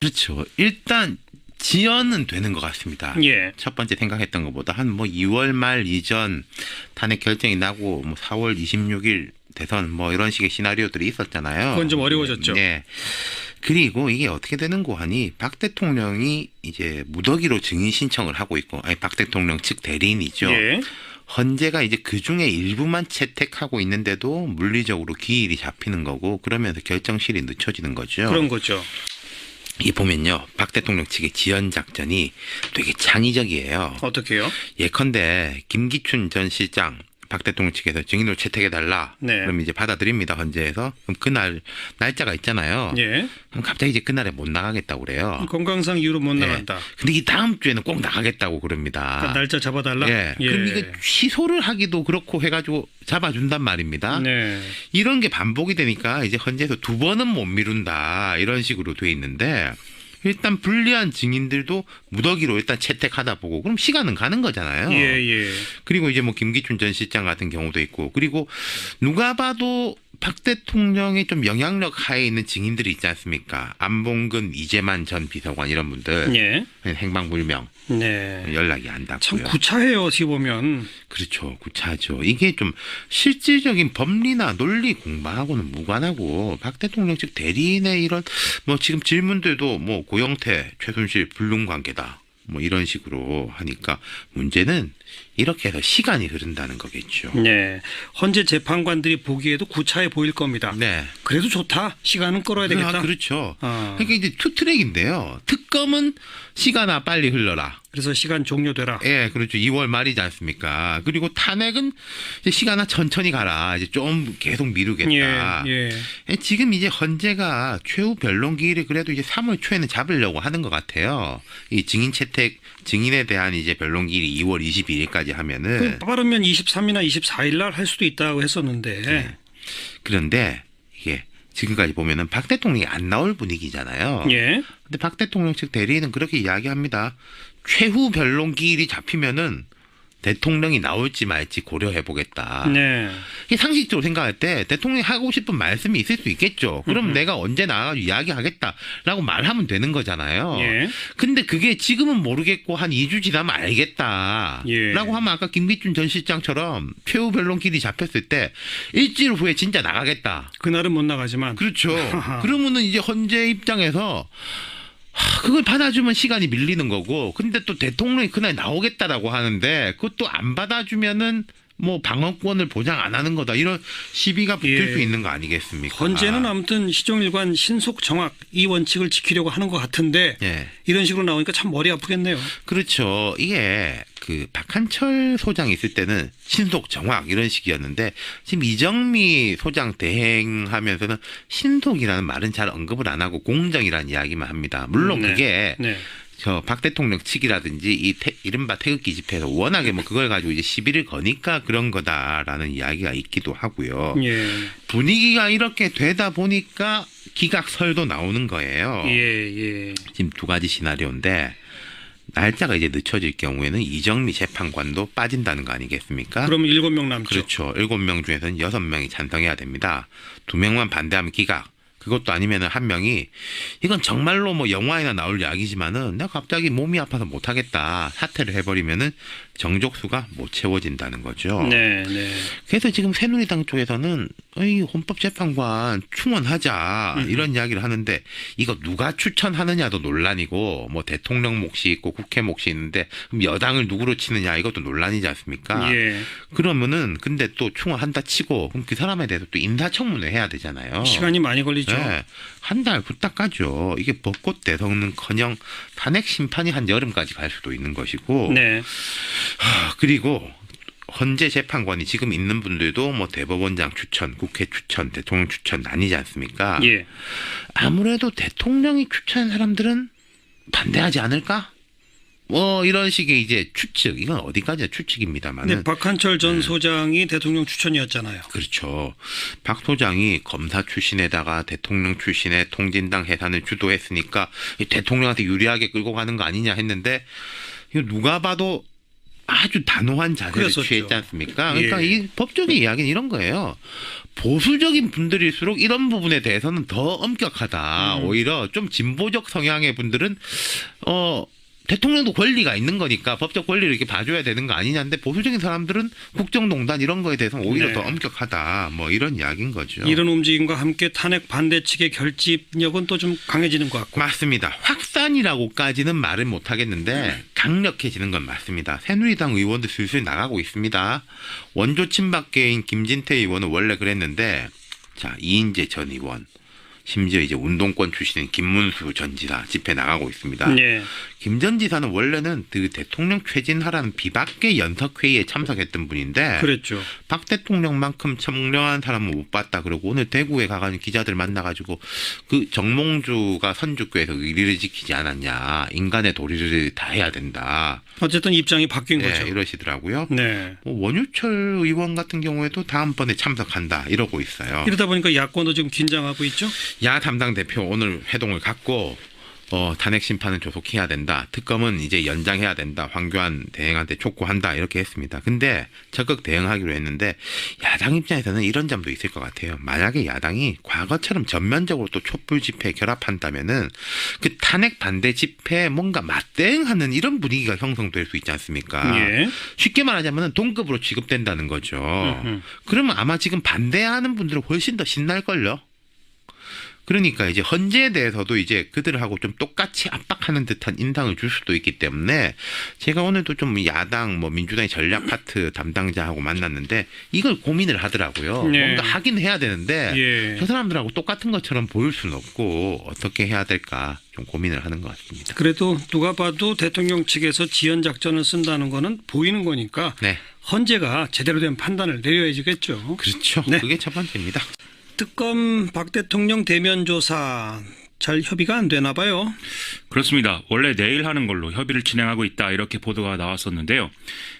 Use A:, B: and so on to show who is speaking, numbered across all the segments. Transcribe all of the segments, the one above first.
A: 그렇죠. 일단 지연은 되는 것 같습니다.
B: 예.
A: 첫 번째 생각했던 것보다 한 뭐 2월 말 이전 탄핵 결정이 나고 뭐 4월 26일 대선 뭐 이런 식의 시나리오들이 있었잖아요.
B: 그건 좀 어려워졌죠.
A: 네. 그리고 이게 어떻게 되는고 하니 박 대통령이 이제 무더기로 증인 신청을 하고 있고 아니 박 대통령 측 대리인이죠.
B: 예.
A: 헌재가 이제 그 중에 일부만 채택하고 있는데도 물리적으로 기일이 잡히는 거고 그러면서 결정실이 늦춰지는 거죠.
B: 그런 거죠.
A: 이 보면요, 박 대통령 측의 지연 작전이 되게 창의적이에요.
B: 어떻게요?
A: 예컨대 김기춘 전 실장 박 대통령 측에서 증인으로 채택해 달라.
B: 네.
A: 그럼 이제 받아들입니다 헌재에서. 그럼 그날 날짜가 있잖아요.
B: 예.
A: 그럼 갑자기 이제 그날에 못 나가겠다고 그래요.
B: 건강상 이유로 못
A: 예.
B: 나간다.
A: 근데 이 다음 주에는 꼭 나가겠다고 그럽니다.
B: 그러니까 날짜 잡아달라.
A: 예. 그럼 이게 취소를 하기도 그렇고 해가지고 잡아준단 말입니다.
B: 네.
A: 이런 게 반복이 되니까 이제 헌재에서 두 번은 못 미룬다 이런 식으로 돼 있는데 일단 불리한 증인들도 무더기로 일단 채택하다 보고 그럼 시간은 가는 거잖아요.
B: 예, 예.
A: 그리고 이제 뭐 김기춘 전 실장 같은 경우도 있고 그리고 누가 봐도 박 대통령의 좀 영향력 하에 있는 증인들이 있지 않습니까? 안봉근, 이재만 전 비서관 이런 분들
B: 예.
A: 행방불명
B: 네.
A: 연락이 안 닿고요.
B: 참 구차해요, 어떻게 보면.
A: 그렇죠. 구차하죠. 이게 좀 실질적인 법리나 논리 공부하고는 무관하고 박 대통령 측 대리인의 이런 뭐 지금 질문들도 뭐 고영태, 최순실 불륜 관계다. 뭐 이런 식으로 하니까 문제는 이렇게 해서 시간이 흐른다는 거겠죠.
B: 네. 헌재 재판관들이 보기에도 구차해 보일 겁니다.
A: 네.
B: 그래도 좋다. 시간은 끌어야 되겠다.
A: 아, 그렇죠.
B: 어.
A: 그러니까 이제 투 트랙인데요. 특검은 시간아 빨리 흘러라.
B: 그래서 시간 종료되라.
A: 예, 그렇죠. 2월 말이지 않습니까? 그리고 탄핵은 이제 시간아 천천히 가라. 이제 좀 계속 미루겠다.
B: 예, 예.
A: 예, 지금 이제 헌재가 최후 변론 기일을 그래도 이제 3월 초에는 잡으려고 하는 것 같아요. 이 증인 채택 증인에 대한 이제 변론 기일이 2월 22일까지 하면은
B: 그 빠르면 23일이나 24일 날 할 수도 있다고 했었는데.
A: 네. 그런데 이게 지금까지 보면은 박 대통령이 안 나올 분위기잖아요.
B: 예.
A: 근데 박 대통령 측 대리인은 그렇게 이야기합니다. 최후 변론 기일이 잡히면은 대통령이 나올지 말지 고려해 보겠다.
B: 네.
A: 이게 상식적으로 생각할 때 대통령이 하고 싶은 말씀이 있을 수 있겠죠. 그럼
B: 음흠.
A: 내가 언제 나가가지고 이야기하겠다라고 말하면 되는 거잖아요.
B: 예.
A: 근데 그게 지금은 모르겠고 한 2주 지나면 알겠다.
B: 예.
A: 라고 하면 아까 김기춘 전 실장처럼 최후 변론 길이 잡혔을 때 일주일 후에 진짜 나가겠다.
B: 그날은 못 나가지만.
A: 그렇죠. 그러면은 이제 헌재 입장에서 하, 그걸 받아주면 시간이 밀리는 거고, 근데 또 대통령이 그날 나오겠다라고 하는데, 그것도 안 받아주면은 뭐 방어권을 보장 안 하는 거다. 이런 시비가 붙을
B: 예.
A: 수 있는 거 아니겠습니까?
B: 헌재는 아무튼 시정일관 신속 정확 이 원칙을 지키려고 하는 것 같은데
A: 예.
B: 이런 식으로 나오니까 참 머리 아프겠네요.
A: 그렇죠. 이게 그 박한철 소장 있을 때는 신속 정확 이런 식이었는데 지금 이정미 소장 대행하면서는 신속이라는 말은 잘 언급을 안 하고 공정이라는 이야기만 합니다. 물론
B: 네.
A: 그게
B: 네.
A: 저박 대통령 측이라든지 이 태, 이른바 태극기 집회에서 워낙에 뭐 그걸 가지고 이제 시비를 거니까 그런 거다라는 이야기가 있기도 하고요.
B: 예.
A: 분위기가 이렇게 되다 보니까 기각설도 나오는 거예요.
B: 예, 예.
A: 지금 두 가지 시나리오인데 날짜가 이제 늦춰질 경우에는 이정미 재판관도 빠진다는 거 아니겠습니까?
B: 그러면 일곱 명 남죠.
A: 그렇죠. 일곱 명 중에서는 여섯 명이 찬성해야 됩니다. 두 명만 반대하면 기각. 그것도 아니면은 한 명이 이건 정말로 뭐 영화에나 나올 이야기지만은 내가 갑자기 몸이 아파서 못 하겠다 사퇴를 해버리면은 정족수가 못 채워진다는 거죠.
B: 네, 네.
A: 그래서 지금 새누리당 쪽에서는 이 헌법재판관 충원하자
B: 음.
A: 이런 이야기를 하는데 이거 누가 추천하느냐도 논란이고 뭐 대통령 몫이 있고 국회 몫이 있는데 그럼 여당을 누구로 치느냐 이것도 논란이지 않습니까?
B: 예.
A: 그러면은 근데 또 충원한다 치고 그럼 그 사람에 대해서 또 인사청문회 해야 되잖아요.
B: 시간이 많이 걸리죠.
A: 네. 한달 후딱 가죠. 이게 벚꽃 대성은커녕 탄핵 심판이 한 여름까지 갈 수도 있는 것이고
B: 네.
A: 하, 그리고 헌재 재판관이 지금 있는 분들도 뭐 대법원장 추천, 국회 추천, 대통령 추천 나뉘지 않습니까?
B: 예.
A: 아무래도 대통령이 추천한 사람들은 반대하지 않을까? 뭐 이런 식의 이제 추측, 이건 어디까지나 추측입니다만은
B: 근데 박한철 전
A: 네.
B: 소장이 대통령 추천이었잖아요.
A: 그렇죠. 박 소장이 검사 출신에다가 대통령 출신의 통진당 해산을 주도했으니까 이 대통령한테 유리하게 끌고 가는 거 아니냐 했는데 이거 누가 봐도 아주 단호한 자세를
B: 그랬었죠.
A: 취했지 않습니까? 그러니까
B: 예.
A: 이 법적인 이야기는 이런 거예요. 보수적인 분들일수록 이런 부분에 대해서는 더 엄격하다.
B: 음.
A: 오히려 좀 진보적 성향의 분들은 어 대통령도 권리가 있는 거니까 법적 권리를 이렇게 봐줘야 되는 거 아니냐인데 보수적인 사람들은 국정농단 이런 거에 대해서는 오히려
B: 네.
A: 더 엄격하다. 뭐 이런 이야기인 거죠.
B: 이런 움직임과 함께 탄핵 반대 측의 결집력은 또 좀 강해지는 것 같고.
A: 맞습니다. 확산이라고까지는 말은 못 하겠는데 강력해지는 건 맞습니다. 새누리당 의원도 슬슬 나가고 있습니다. 원조 친박계인 김진태 의원은 원래 그랬는데 자 이인재 전 의원 심지어 이제 운동권 출신인 김문수 전 지사 집회 나가고 있습니다.
B: 예.
A: 김전 지사는 원래는 그 대통령 퇴진하라는 비박계 연석회의에 참석했던 분인데
B: 그랬죠.
A: 박 대통령만큼 청렴한 사람은 못 봤다. 그러고 오늘 대구에 가가지고 기자들 만나가지고 그 정몽주가 선주교에서 의리를 지키지 않았냐. 인간의 도리를 다 해야 된다.
B: 어쨌든 입장이 바뀐
A: 네,
B: 거죠.
A: 이러시더라고요.
B: 네.
A: 뭐 원유철 의원 같은 경우에도 다음번에 참석한다. 이러고 있어요.
B: 이러다 보니까 야권도 지금 긴장하고 있죠.
A: 야 담당 대표 오늘 회동을 갖고 어, 탄핵 심판은 조속해야 된다. 특검은 이제 연장해야 된다. 황교안 대행한테 촉구한다. 이렇게 했습니다. 근데 적극 대응하기로 했는데 야당 입장에서는 이런 점도 있을 것 같아요. 만약에 야당이 과거처럼 전면적으로 또 촛불 집회 결합한다면은 그 탄핵 반대 집회에 뭔가 맞대응하는 이런 분위기가 형성될 수 있지 않습니까?
B: 예.
A: 쉽게 말하자면 동급으로 취급된다는 거죠.
B: 음흠.
A: 그러면 아마 지금 반대하는 분들은 훨씬 더 신날 걸요. 그러니까 이제 헌재에 대해서도 이제 그들하고 좀 똑같이 압박하는 듯한 인상을 줄 수도 있기 때문에 제가 오늘도 좀 야당 뭐 민주당의 전략 파트 담당자하고 만났는데 이걸 고민을 하더라고요.
B: 네.
A: 뭔가 하긴 해야 되는데
B: 예.
A: 저 사람들하고 똑같은 것처럼 보일 수는 없고 어떻게 해야 될까 좀 고민을 하는 것 같습니다.
B: 그래도 누가 봐도 대통령 측에서 지연 작전을 쓴다는 거는 보이는 거니까
A: 네,
B: 헌재가 제대로 된 판단을 내려야지겠죠.
A: 그렇죠.
B: 네.
A: 그게 첫 번째입니다.
B: 특검 박 대통령 대면 조사 잘 협의가 안 되나 봐요.
C: 그렇습니다. 원래 내일 하는 걸로 협의를 진행하고 있다 이렇게 보도가 나왔었는데요.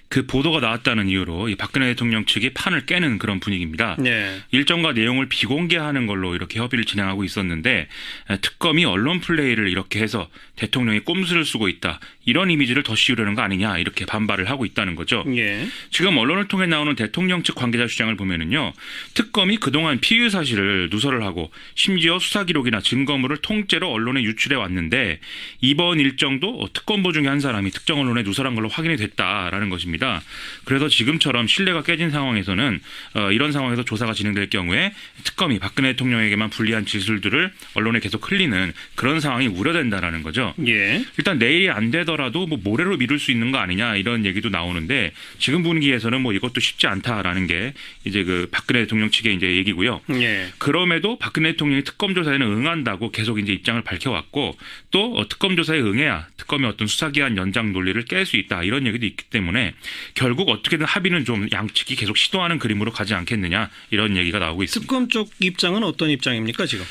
C: 그 보도가 나왔다는 이유로 이 박근혜 대통령 측이 판을 깨는 그런 분위기입니다.
B: 네.
C: 일정과 내용을 비공개하는 걸로 이렇게 협의를 진행하고 있었는데 에, 특검이 언론 플레이를 이렇게 해서 대통령이 꼼수를 쓰고 있다 이런 이미지를 더 씌우려는 거 아니냐 이렇게 반발을 하고 있다는 거죠.
B: 예.
C: 지금 언론을 통해 나오는 대통령 측 관계자 주장을 보면은요, 특검이 그동안 피의 사실을 누설을 하고 심지어 수사 기록이나 증거물을 통째로 언론에 유출해 왔는데 이번 일정도 특검보 중에 한 사람이 특정 언론에 누설한 걸로 확인이 됐다라는 것입니다. 그래서 지금처럼 신뢰가 깨진 상황에서는 어, 이런 상황에서 조사가 진행될 경우에 특검이 박근혜 대통령에게만 불리한 진술들을 언론에 계속 흘리는 그런 상황이 우려된다라는 거죠.
B: 예.
C: 일단 내일이 안 되더라도 뭐 모레로 미룰 수 있는 거 아니냐 이런 얘기도 나오는데 지금 분위기에서는 뭐 이것도 쉽지 않다라는 게 이제 그 박근혜 대통령 측의 이제 얘기고요.
B: 예.
C: 그럼에도 박근혜 대통령이 특검 조사에는 응한다고 계속 이제 입장을 밝혀왔고 또 어, 특검 조사에 응해야 특검이 어떤 수사 기한 연장 논리를 깰 수 있다 이런 얘기도 있기 때문에 결국 어떻게든 합의는 좀 양측이 계속 시도하는 그림으로 가지 않겠느냐 이런 얘기가 나오고 있습니다.
B: 특검 쪽 입장은 어떤 입장입니까 지금?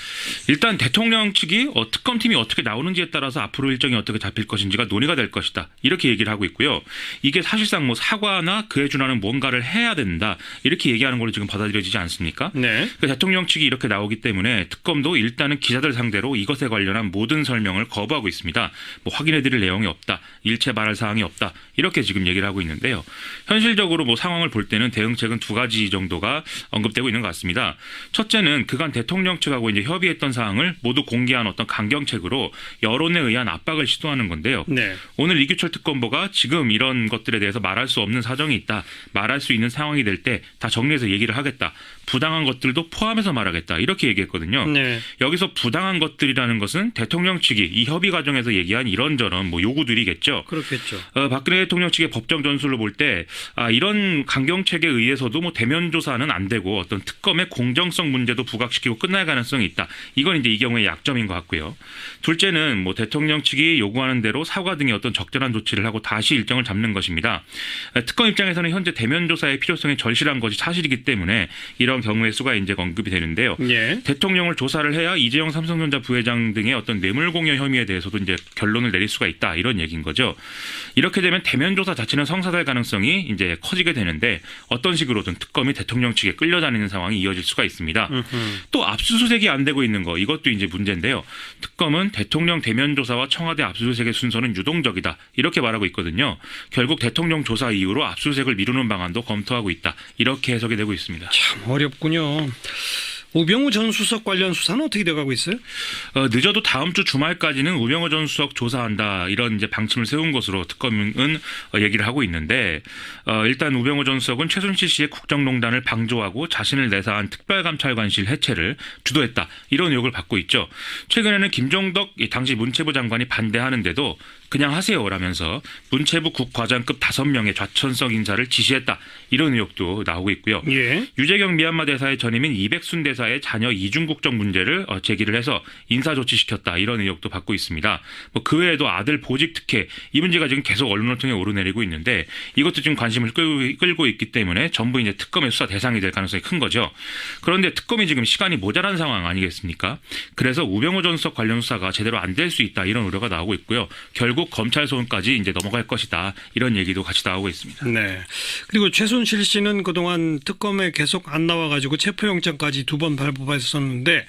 C: 일단 대통령 측이 어, 특검 팀이 어떻게 나오는지에 따라서 앞으로 일정이 어떻게 잡힐 것인지가 논의가 될 것이다 이렇게 얘기를 하고 있고요. 이게 사실상 뭐 사과나 그에 준하는 뭔가를 해야 된다 이렇게 얘기하는 걸로 지금 받아들여지지 않습니까?
B: 네.
C: 그 대통령 측이 이렇게 나오기 때문에 특검도 일단은 기자들 상대로 이것에 관련한 모든 설명을 거부하고 있습니다. 뭐 확인해 드릴 내용이 없다, 일체 말할 사항이 없다 이렇게 지금 얘기를 하고 있는데요. 현실적으로 뭐 상황을 볼 때는 대응책은 두 가지 정도가 언급되고 있는 것 같습니다. 첫째는 그간 대통령 측하고 이제 협의했던 사항을 모두 공개한 어떤 강경책으로 여론에 의한 압박을 시도하는 건데요.
B: 네.
C: 오늘 이규철 특검보가 지금 이런 것들에 대해서 말할 수 없는 사정이 있다. 말할 수 있는 상황이 될 때 다 정리해서 얘기를 하겠다. 부당한 것들도 포함해서 말하겠다. 이렇게 얘기했거든요.
B: 네.
C: 여기서 부당한 것들이라는 것은 대통령 측이 이 협의 과정에서 얘기한 이런저런 뭐 요구들이겠죠.
B: 그렇겠죠.
C: 어, 박근혜 대통령 측의 법정 전술로 볼 때 아, 이런 강경책에 의해서도 뭐 대면 조사는 안 되고 어떤 특검의 공정성 문제도 부각시키고 끝날 가능성이 있다. 이건 이제 이 경우의 약점인 것 같고요. 둘째는 뭐 대통령 측이 요구하는 대로 사과 등의 어떤 적절한 조치를 하고 다시 일정을 잡는 것입니다. 아, 특검 입장에서는 현재 대면 조사의 필요성이 절실한 것이 사실이기 때문에 이런 이런 경우의 수가 이제 언급이 되는데요.
B: 예.
C: 대통령을 조사를 해야 이재용 삼성전자 부회장 등의 어떤 뇌물 공여 혐의에 대해서도 이제 결론을 내릴 수가 있다 이런 얘기인 거죠. 이렇게 되면 대면 조사 자체는 성사될 가능성이 이제 커지게 되는데 어떤 식으로든 특검이 대통령 측에 끌려다니는 상황이 이어질 수가 있습니다. 또 압수수색이 안 되고 있는 거 이것도 이제 문제인데요. 특검은 대통령 대면 조사와 청와대 압수수색의 순서는 유동적이다 이렇게 말하고 있거든요. 결국 대통령 조사 이후로 압수수색을 미루는 방안도 검토하고 있다 이렇게 해석이 되고 있습니다.
B: 참 어 렵군요. 우병우 전 수석 관련 수사는 어떻게 돼가고 있어요?
C: 어, 늦어도 다음 주 주말까지는 우병우 전 수석 조사한다 이런 이제 방침을 세운 것으로 특검은 어, 얘기를 하고 있는데 어, 일단 우병우 전 수석은 최순실 씨의 국정농단을 방조하고 자신을 내사한 특별감찰관실 해체를 주도했다 이런 의혹을 받고 있죠. 최근에는 김종덕 이 당시 문체부 장관이 반대하는데도 그냥 하세요라면서 문체부 국과장급 다섯 명의 좌천성 인사를 지시했다 이런 의혹도 나오고 있고요.
B: 예.
C: 유재경 미얀마 대사의 전임인 이백순 대사의 자녀 이중국적 문제를 어, 제기를 해서 인사 조치시켰다 이런 의혹도 받고 있습니다. 뭐 그 외에도 아들 보직 특혜 이 문제가 지금 계속 언론을 통해 오르내리고 있는데 이것도 지금 관심을 끌고, 있기 때문에 전부 이제 특검의 수사 대상이 될 가능성이 큰 거죠. 그런데 특검이 지금 시간이 모자란 상황 아니겠습니까? 그래서 우병우 전 수석 관련 수사가 제대로 안 될 수 있다 이런 우려가 나오고 있고요. 결국 검찰 소원까지 이제 넘어갈 것이다 이런 얘기도 같이 나오고 있습니다.
B: 네. 그리고 최순실 씨는 그동안 특검에 계속 안 나와가지고 체포영장까지 두 번 발부했었는데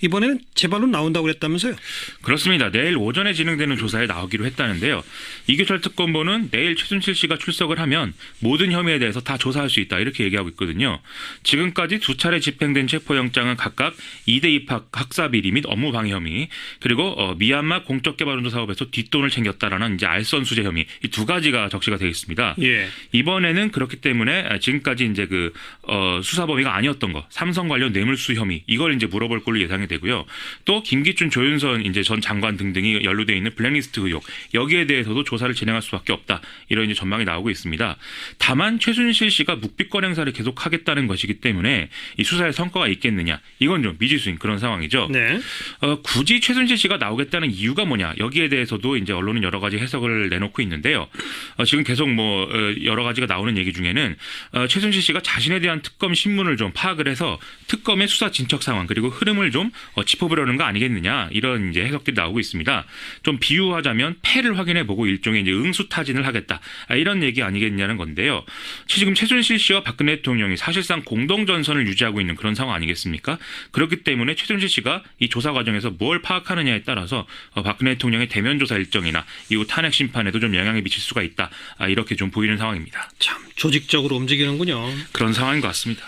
B: 이번에는 제발로 나온다고 그랬다면서요?
C: 그렇습니다. 내일 오전에 진행되는 조사에 나오기로 했다는데요. 이규철 특검보는 내일 최순실 씨가 출석을 하면 모든 혐의에 대해서 다 조사할 수 있다 이렇게 얘기하고 있거든요. 지금까지 두 차례 집행된 체포영장은 각각 2대 입학 학사 비리 및 업무 방해 혐의 그리고 어, 미얀마 공적개발운동 사업에서 뒷돈을 챙겼다라는 이제 알선수재 혐의 이 두 가지가 적시가 되어 있습니다.
B: 예.
C: 이번에는 그렇기 때문에 지금까지 이제 그 어, 수사 범위가 아니었던 거 삼성 관련 뇌물수 혐의 이걸 이제 물어볼 걸로 예상이 되고요. 또 김기춘, 조윤선 이제 전 장관 등등이 연루돼 있는 블랙리스트 의혹 여기에 대해서도 조사를 진행할 수밖에 없다 이런 이제 전망이 나오고 있습니다. 다만 최순실 씨가 묵비권 행사를 계속하겠다는 것이기 때문에 이 수사에 성과가 있겠느냐 이건 좀 미지수인 그런 상황이죠.
B: 네.
C: 어, 굳이 최순실 씨가 나오겠다는 이유가 뭐냐 여기에 대해서도 이제 언론은 여러 가지 해석을 내놓고 있는데요. 어, 지금 계속 뭐 어, 여러 가지가 나오는 얘기 중에는 어, 최순실 씨가 자신에 대한 특검 신문을 좀 파악을 해서 특검의 수사 진척 상황 그리고 흐름을 좀 어, 짚어보려는 거 아니겠느냐 이런 이제 해석들이 나오고 있습니다. 좀 비유하자면 패를 확인해보고 일종의 이제 응수타진을 하겠다 아, 이런 얘기 아니겠냐는 건데요. 지금 최순실 씨와 박근혜 대통령이 사실상 공동 전선을 유지하고 있는 그런 상황 아니겠습니까? 그렇기 때문에 최순실 씨가 이 조사 과정에서 뭘 파악하느냐에 따라서 어, 박근혜 대통령의 대면 조사 일정이나 이후 탄핵 심판에도 좀 영향을 미칠 수가 있다 아, 이렇게 좀 보이는 상황입니다.
B: 참 조직적으로 움직이는군요.
C: 그런 상황인 것 같습니다.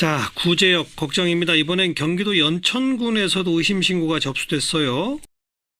B: 자, 구제역 걱정입니다. 이번엔 경기도 연천군에서도 의심 신고가 접수됐어요.